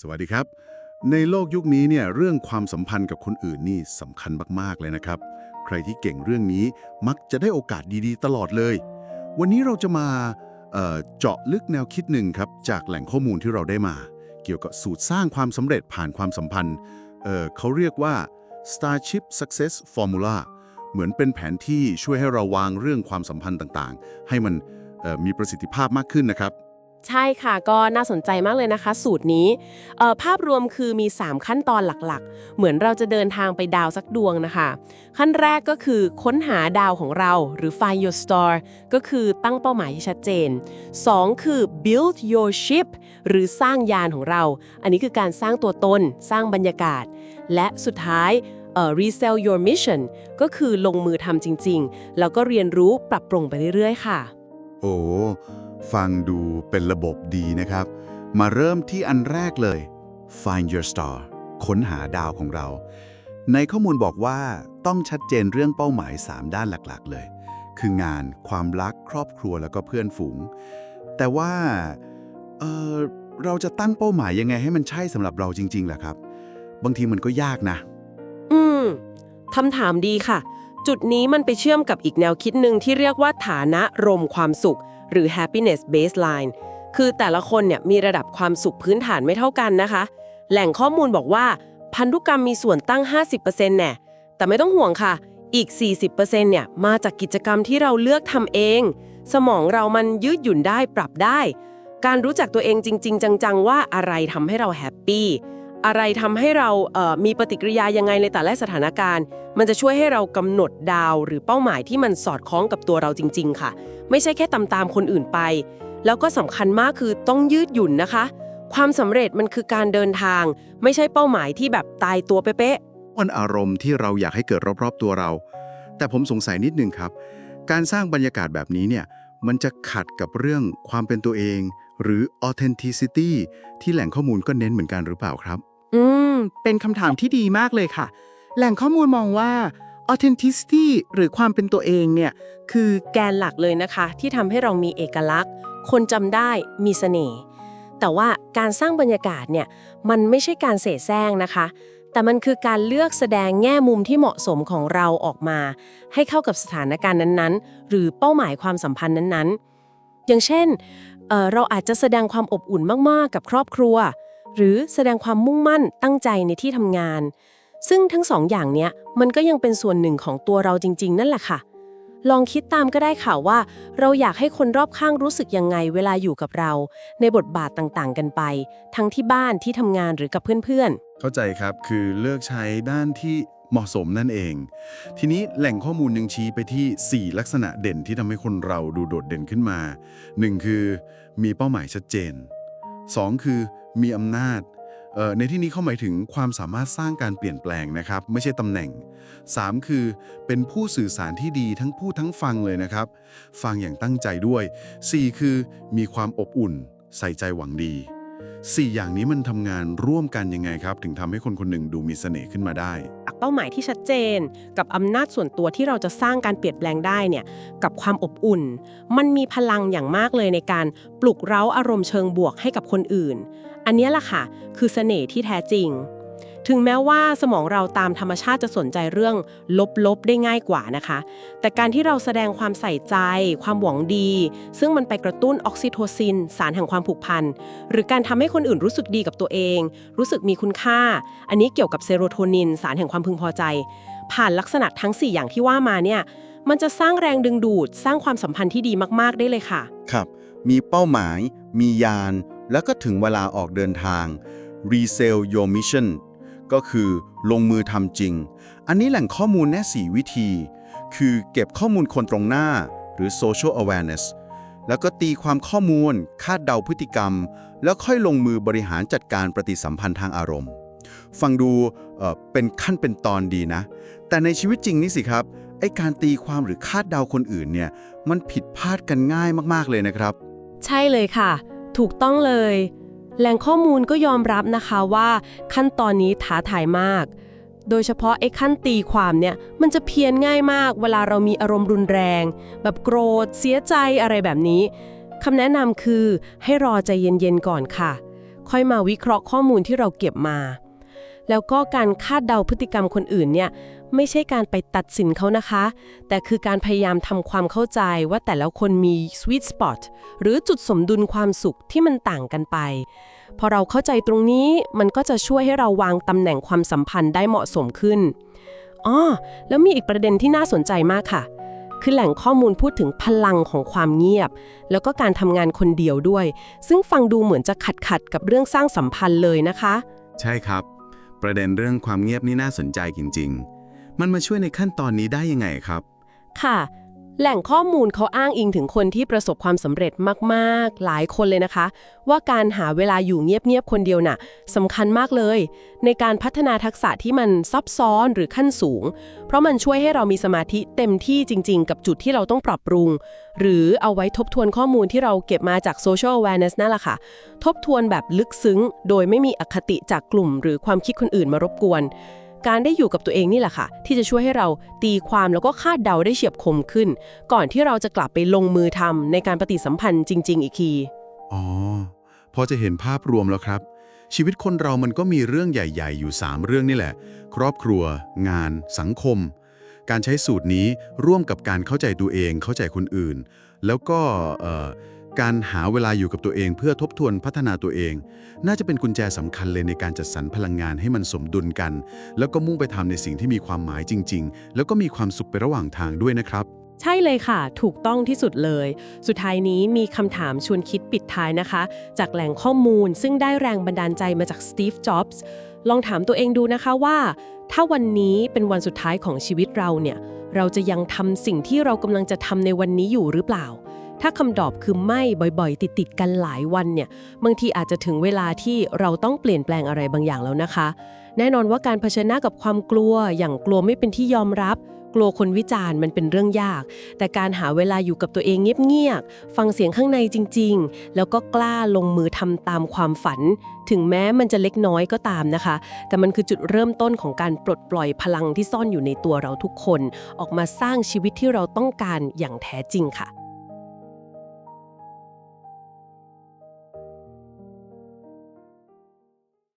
สวัสดีครับ ในโลกยุคนี้เนี่ยเรื่องความสัมพันธ์กับคนอื่นนี่สำคัญมากๆเลยนะครับ ใครที่เก่งเรื่องนี้มักจะได้โอกาสดีๆ ตลอดเลย วันนี้เราจะมาเเจาะลึกแนวคิดหนึ่งครับจากแหล่งข้อมูลที่เราได้มา เกี่ยวกับสูตรสร้างความสำเร็จผ่านความสัมพันธ์เเขาเรียกว่า Starship Success Formula เหมือนเป็นแผนที่ช่วยให้เราวางเรื่องความสัมพันธ์ต่างๆ ให้มันมีประสิทธิภาพมากขึ้นนะครับ ใช่ค่ะก็น่าสนใจมากเลยนะคะ สูตรนี้ภาพรวมคือมี 3 ขั้นตอนหลักๆ เหมือนเราจะเดินทางไปดาวสักดวงนะคะ ขั้นแรกก็คือค้นหาดาวของเราหรือ find your star ก็คือตั้งเป้าหมายที่ชัดเจน 2 คือ build your ship หรือสร้างยานของเรา อันนี้คือการสร้างตัวตน สร้างบรรยากาศ และสุดท้าย resell your mission ก็คือลงมือทำจริง ๆ แล้วก็เรียนรู้ปรับปรุงไปเรื่อยๆ ค่ะ โอ้ ฟังดูเป็นระบบดีนะครับ มาเริ่มที่อันแรกเลย Find your star ค้นหาดาวของเรา ในข้อมูลบอกว่าต้องชัดเจนเรื่องเป้าหมาย 3 ด้านหลักๆ เลย คืองานความรักครอบครัวแล้วก็เพื่อนฝูง แต่ว่าเออเราจะตั้งเป้าหมายยังไงให้มันใช่สำหรับเราจริงๆล่ะครับ บางทีมันก็ยากนะ อืมคำถามดีค่ะ จุดนี้มันไปเชื่อมกับอีกแนวคิดหนึ่งที่เรียกว่าฐานะรมความสุข หรือ happiness baseline คือแต่ละคนเนี่ยมีระดับความสุขพื้นฐานไม่เท่ากันนะคะ แหล่งข้อมูลบอกว่าพันธุกรรมมีส่วนตั้ง 50%แน่แต่ไม่ต้องห่วงค่ะ อีก 40%เนี่ยมาจากกิจกรรมที่เราเลือกทำเอง สมองเรามันยืดหยุ่นได้ปรับได้ การรู้จักตัวเองจริง ๆ จัง ๆ ว่าอะไรทำให้เราแฮปปี้ อะไรทำให้เราเมีปฏิกิริยายังไงในแต่ละสถานการณ์ มันจะช่วยให้เรากำหนดดาว หรือเป้าหมายที่มันสอดคล้องกับตัวเราจริง ๆ ค่ะ ไม่ใช่แค่ตามตามคนอื่นไป แล้วก็สำคัญมากคือต้องยืดหยุ่นนะคะ ความสำเร็จมันคือการเดินทาง ไม่ใช่เป้าหมายที่แบบตายตัวเป๊ะมันอารมณ์ที่เราอยากให้เกิดรอบๆตัวเรา แต่ผมสงสัยนิดนึงครับ การสร้างบรรยากาศแบบนี้เนี่ยมันจะขัดกับเรื่องความเป็นตัวเอง หรือ authenticity ที่แหล่งข้อมูลก็เน้นเหมือนกันหรือเปล่าครับ อืม เป็นคำถามที่ดีมากเลยค่ะ แหล่งข้อมูลมองว่า authenticity หรือความเป็นตัวเองเนี่ย คือแกนหลักเลยนะคะ ที่ทำให้เรามีเอกลักษณ์ คนจำได้มีเสน่ห์แต่ว่าการสร้างบรรยากาศเนี่ย มันไม่ใช่การเสแสร้งนะคะ แต่มันคือการเลือกแสดงแง่มุมที่เหมาะสมของเราออกมา ให้เข้ากับสถานการณ์นั้นๆ หรือเป้าหมายความสัมพันธ์นั้นๆ อย่างเช่นเเราอาจจะแสดงความอบอุ่นมากๆ กับครอบครัว หรือแสดงความมุ่งมั่นตั้งใจในที่ทำงาน ซึ่งทั้งสองอย่างเนี้ยมันก็ยังเป็นส่วนหนึ่งของตัวเราจริง ๆ นั่นแหละค่ะ ลองคิดตามก็ได้ค่ะว่า เราอยากให้คนรอบข้างรู้สึกยังไงเวลาอยู่กับเรา ในบทบาทต่างๆ กันไป ทั้งที่บ้านที่ทำงานหรือกับเพื่อนๆ เข้าใจครับคือเลือกใช้ด้านที่เหมาะสมนั่นเอง ทีนี้แหล่งข้อมูลหนึ่งชี้ไปที่ 4 ลักษณะเด่นที่ทำให้คนเราดูโดดเด่นขึ้นมา 1 คือมีเป้าหมายชัดเจน 2 คือมีอำนาจ ในที่นี้เขาหมายถึงความสามารถสร้างการเปลี่ยนแปลงนะครับ ไม่ใช่ตำแหน่ง 3 คือเป็นผู้สื่อสารที่ดีทั้งพูดทั้งฟังเลยนะครับ ฟังอย่างตั้งใจด้วย 4 คือมีความอบอุ่น ใส่ใจหวังดี 4 อย่างนี้มันทำงานร่วมกันยังไงครับ ถึงทำให้คนคนหนึ่งดูมีเสน่ห์ขึ้นมาได้ เป้าหมายที่ชัดเจน กับอำนาจส่วนตัวที่เราจะสร้างการเปลี่ยนแปลงได้เนี่ยกับความอบอุ่น มันมีพลังอย่างมากเลยในการปลุกเร้าอารมณ์เชิงบวกให้กับคนอื่น อันนี้ยแหละค่ะ คือเสน่ห์ที่แท้จริง ถึงแม้ว่าสมองเราตามธรรมชาติจะสนใจเรื่องลบๆได้ง่ายกว่านะคะ แต่การที่เราแสดงความใส่ใจ ความหวังดี ซึ่งมันไปกระตุ้นออกซิโทซิน สารแห่งความผูกพัน หรือการทำให้คนอื่นรู้สึกดีกับตัวเอง รู้สึกมีคุณค่า อันนี้เกี่ยวกับเซโรโทนิน สารแห่งความพึงพอใจ ผ่านลักษณะทั้ง 4 อย่างที่ว่ามาเนี่ยมันจะสร้างแรงดึงดูด สร้างความสัมพันธ์ที่ดีมาก ๆ ได้เลยค่ะ ครับ มีเป้าหมาย มียาน แล้วก็ถึงเวลาออกเดินทาง resell your mission ก็คือลงมือทำจริง อันนี้แหล่งข้อมูลแน่ 4 วิธี คือเก็บข้อมูลคนตรงหน้า หรือ social awareness แล้วก็ตีความข้อมูล คาดเดาพฤติกรรม แล้วค่อยลงมือบริหารจัดการปฏิสัมพันธ์ทางอารมณ์ ฟังดูเเป็นขั้นเป็นตอนดีนะ แต่ในชีวิตจริงนี่สิครับ ไอการตีความหรือคาดเดาคนอื่นเนี่ย มันผิดพลาดกันง่ายมากๆเลยนะครับ ใช่เลยค่ะ ถูกต้องเลย แหล่งข้อมูลก็ยอมรับนะคะว่าขั้นตอนนี้ท้าทายมาก โดยเฉพาะไอ้ขั้นตีความเนี่ยมันจะเพี้ยนง่ายมาก เวลาเรามีอารมณ์รุนแรง แบบโกรธ เสียใจอะไรแบบนี้คำแนะนำคือให้รอใจเย็นๆก่อนค่ะ ค่อยมาวิเคราะห์ข้อมูลที่เราเก็บมา แล้วก็การคาดเดาพฤติกรรมคนอื่นเนี่ยไม่ใช่การไปตัดสินเขานะคะ แต่คือการพยายามทำความเข้าใจว่าแต่ละคนมี sweet spot หรือจุดสมดุลความสุขที่มันต่างกันไป พอเราเข้าใจตรงนี้มันก็จะช่วยให้เราวางตำแหน่งความสัมพันธ์ได้เหมาะสมขึ้นอ๋อแล้วมีอีกประเด็นที่น่าสนใจมากค่ะ คือแหล่งข้อมูลพูดถึงพลังของความเงียบ แล้วก็การทำงานคนเดียวด้วย ซึ่งฟังดูเหมือนจะขัดขัดกับเรื่องสร้างสัมพันธ์เลยนะคะ ใช่ครับ ประเด็นเรื่องความเงียบนี่น่าสนใจจริง ๆ มันมาช่วยในขั้นตอนนี้ได้ยังไงครับ ค่ะ แหล่งข้อมูลเขาอ้างอิงถึงคนที่ประสบความสำเร็จมากๆ หลายคนเลยนะคะ ว่าการหาเวลาอยู่เงียบๆ คนเดียวน่ะสำคัญมากเลย ในการพัฒนาทักษะที่มันซับซ้อนหรือขั้นสูง เพราะมันช่วยให้เรามีสมาธิเต็มที่จริงๆ กับจุดที่เราต้องปรับปรุง หรือเอาไว้ทบทวนข้อมูลที่เราเก็บมาจาก social awareness นั่นแหละค่ะ ทบทวนแบบลึกซึ้ง โดยไม่มีอคติจากกลุ่ม หรือความคิดคนอื่นมารบกวน การได้อยู่กับตัวเองนี่แหละค่ะ ที่จะช่วยให้เราตีความแล้วก็คาดเดาได้เฉียบคมขึ้น ก่อนที่เราจะกลับไปลงมือทำในการปฏิสัมพันธ์จริง ๆ อีกทีอ๋อพอจะเห็นภาพรวมแล้วครับ ชีวิตคนเรามันก็มีเรื่องใหญ่ ๆ อยู่ 3 เรื่องนี่แหละ ครอบครัว งาน สังคม การใช้สูตรนี้ร่วมกับการเข้าใจตัวเองเข้าใจคนอื่น แล้วก็ การหาเวลาอยู่กับตัวเองเพื่อทบทวนพัฒนาตัวเอง น่าจะเป็นกุญแจสำคัญเลยในการจัดสรรพลังงานให้มันสมดุลกัน แล้วก็มุ่งไปทำในสิ่งที่มีความหมายจริง ๆ แล้วก็มีความสุขไประหว่างทางด้วยนะครับ ใช่เลยค่ะ ถูกต้องที่สุดเลย สุดท้ายนี้มีคำถามชวนคิดปิดท้ายนะคะ จากแหล่งข้อมูลซึ่งได้แรงบันดาลใจมาจากสตีฟจ็อบส์ลองถามตัวเองดูนะคะว่า ถ้าวันนี้เป็นวันสุดท้ายของชีวิตเราเนี่ยเราจะยังทำสิ่งที่เรากำลังจะทำในวันนี้อยู่หรือเปล่า ถ้าคำตอบคือไม่บ่อยๆ ติดๆกันหลายวันเนี่ย บางทีอาจจะถึงเวลาที่เราต้องเปลี่ยนแปลงอะไรบางอย่างแล้วนะคะ แน่นอนว่าการเผชิญหน้ากับความกลัว อย่างกลัวไม่เป็นที่ยอมรับ กลัวคนวิจารณ์มันเป็นเรื่องยาก แต่การหาเวลาอยู่กับตัวเองเงียบๆ ฟังเสียงข้างในจริง ๆ แล้วก็กล้าลงมือทำตามความฝัน ถึงแม้มันจะเล็กน้อยก็ตามนะคะ แต่มันคือจุดเริ่มต้นของการปลดปล่อยพลังที่ซ่อนอยู่ในตัวเราทุกคน ออกมาสร้างชีวิตที่เราต้องการอย่างแท้จริงค่ะ